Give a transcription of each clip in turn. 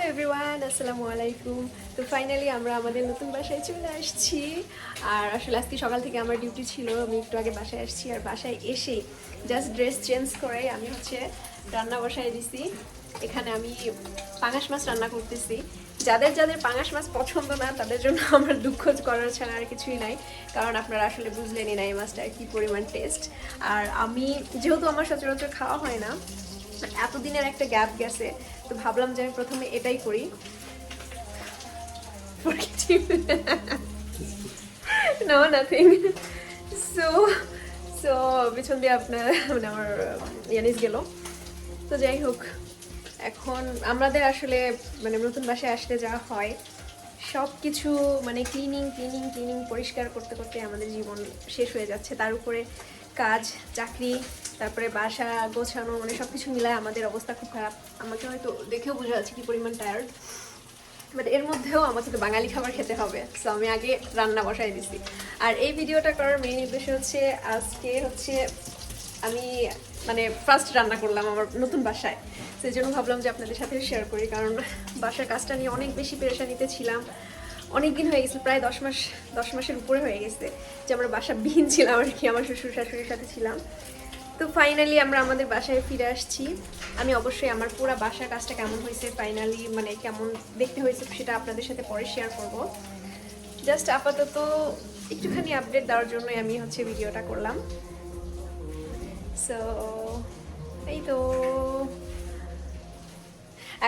Hello everyone আসসালামু আলাইকুম তো ফাইনালি আমরা আমাদের নতুন বাসায় চলে আসছি। আর আসলে আজকে সকাল থেকে আমার ডিউটি ছিল। আমি একটু আগে বাসায় আসছি আর বাসায় এসে জাস্ট ড্রেস চেঞ্জ করে আমি হচ্ছে রান্না বসায় দিছি। এখানে আমি পাঙাশ মাছ রান্না করতেছি। যাদের যাদের পাঙাশ মাছ পছন্দ না, তাদের জন্য আমার দুঃখ করার ছাড়া আর কিছুই নাই। কারণ আপনারা আসলে বুঝলেনই না এই মাছটার কী পরিমাণ টেস্ট আর আমি যেহেতু আমার সচরাচর খাওয়া হয় না এতদিনের একটা গ্যাপ গেছে, তো ভাবলাম যে আমি প্রথমে এটাই করি। নো নাথিং সো সো পিছন দিয়ে আপনার মানে আমার ইয়ানিস গেল। তো যাই হোক, এখন আমাদের আসলে মানে নতুন বাসায় আসলে যা হয় সব কিছু মানে ক্লিনিং ক্লিনিং ক্লিনিং পরিষ্কার করতে করতে আমাদের জীবন শেষ হয়ে যাচ্ছে। তার উপরে কাজ, চাকরি তারপরে বাসা গোছানো মানে সব কিছু মিলায় আমাদের অবস্থা খুব খারাপ। আমাকে হয়তো দেখেও বোঝা যাচ্ছে কি পরিমাণ টায়ার্ড বাট এর মধ্যেও আমাকে তো বাঙালি খাবার খেতে হবে। সো আমি আগে রান্না বসাই দিছি। আর এই ভিডিওটা করার মেইন উদ্দেশ্য হচ্ছে, আজকে হচ্ছে আমি মানে ফার্স্ট রান্না করলাম আমার নতুন বাসায়। সেই জন্য ভাবলাম যে আপনাদের সাথে শেয়ার করি, কারণ বাসার কাজটা নিয়ে অনেক বেশি পেরেশানিতে ছিলাম। অনেক দিন হয়ে গেছে, প্রায় দশ মাস, দশ মাসের উপরে হয়ে গেছে যে আমরা বাসা বিহীন ছিলাম আর কি, আমার শ্বশুর শাশুড়ির সাথে ছিলাম। তো ফাইনালি আমরা আমাদের বাসায় ফিরে আসছি। আমি অবশ্যই আমার পুরো বাসার কাজটা কেমন হয়েছে ফাইনালি মানে কেমন দেখতে হয়েছে সেটা আপনাদের সাথে পরে শেয়ার করব। জাস্ট আপাতত একটুখানি আপডেট দেওয়ার জন্যই আমি হচ্ছে ভিডিওটা করলাম। সো এই তো।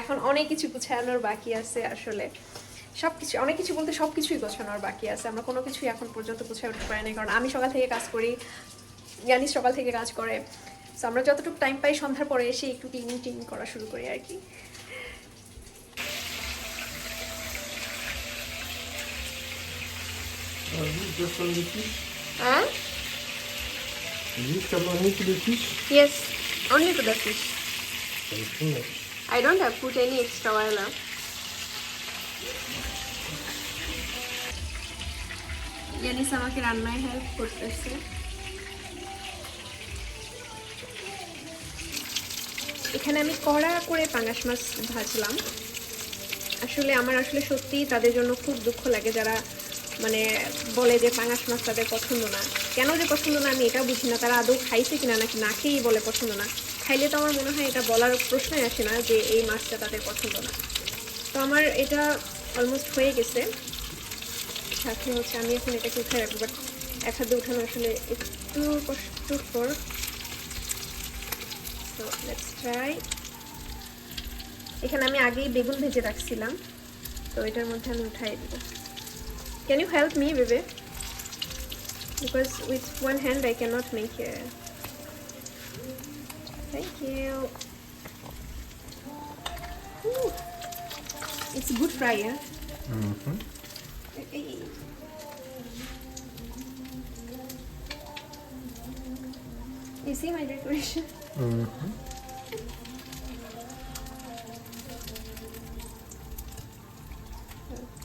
এখন অনেক কিছু গুছানোর বাকি আছে আসলে। সব কিছু অনেক কিছু বলতে সব কিছুই গোছানোর বাকি আছে। আমরা কোনো কিছুই এখন পর্যন্ত গুছিয়ে উঠতে পারি না কারণ আমি সকাল থেকে কাজ করি জ্ঞানী সকাল থেকে কাজ করে সো আমরা যতটুকু টাইম পাই সন্ধ্যার পরে এসে একটু ক্লিনিং টিনিং করা শুরু করি আর কি only হ্যাঁ to the fish. I don't have put any extra oil now. জানিস আমাকে রান্নায় হেল্প করতেছে এখানে আমি কড়া করে পাঙাশ মাছ ভাজলাম। আসলে আমার আসলে সত্যি তাদের জন্য খুব দুঃখ লাগে যারা মানে বলে যে পাঙাশ মাছ তাদের পছন্দ না। কেন যে পছন্দ না আমি এটা বুঝি না, তারা আদৌ খাইছে কিনা নাকি না খেয়েই বলে পছন্দ না। খাইলে তো আমার মনে হয় এটা বলার প্রশ্নই আসে না যে এই মাছটা তাদের পছন্দ না। তো আমার এটা অলমোস্ট হয়ে গেছে। সাথে হচ্ছে আমি এখন এটাকে উঠে রাখব বাট এক হাতে উঠানো আসলে একটু কষ্টকর। তো লেটস ট্রাই এখানে আমি আগেই বেগুন ভেজে রাখছিলাম। তো এটার মধ্যে আমি উঠাই দিব। Can you help me baby because with one hand I can't make thank you It's a good fry, yeah? Mm-hmm. You see my decoration? Mm-hmm.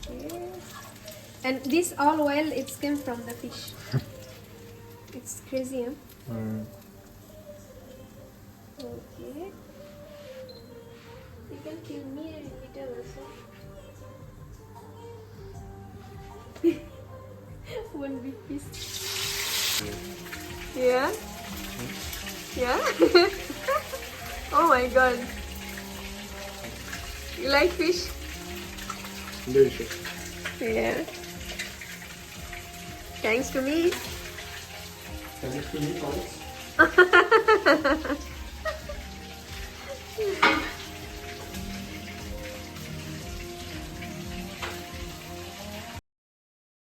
Okay. And this all oil it's came from the fish. it's crazy, huh? Mm. Okay. You can give me a little also. One big piece. Yeah? Yeah? oh my god. You like fish? Delicious. Yeah. Thanks to me. Thanks to me.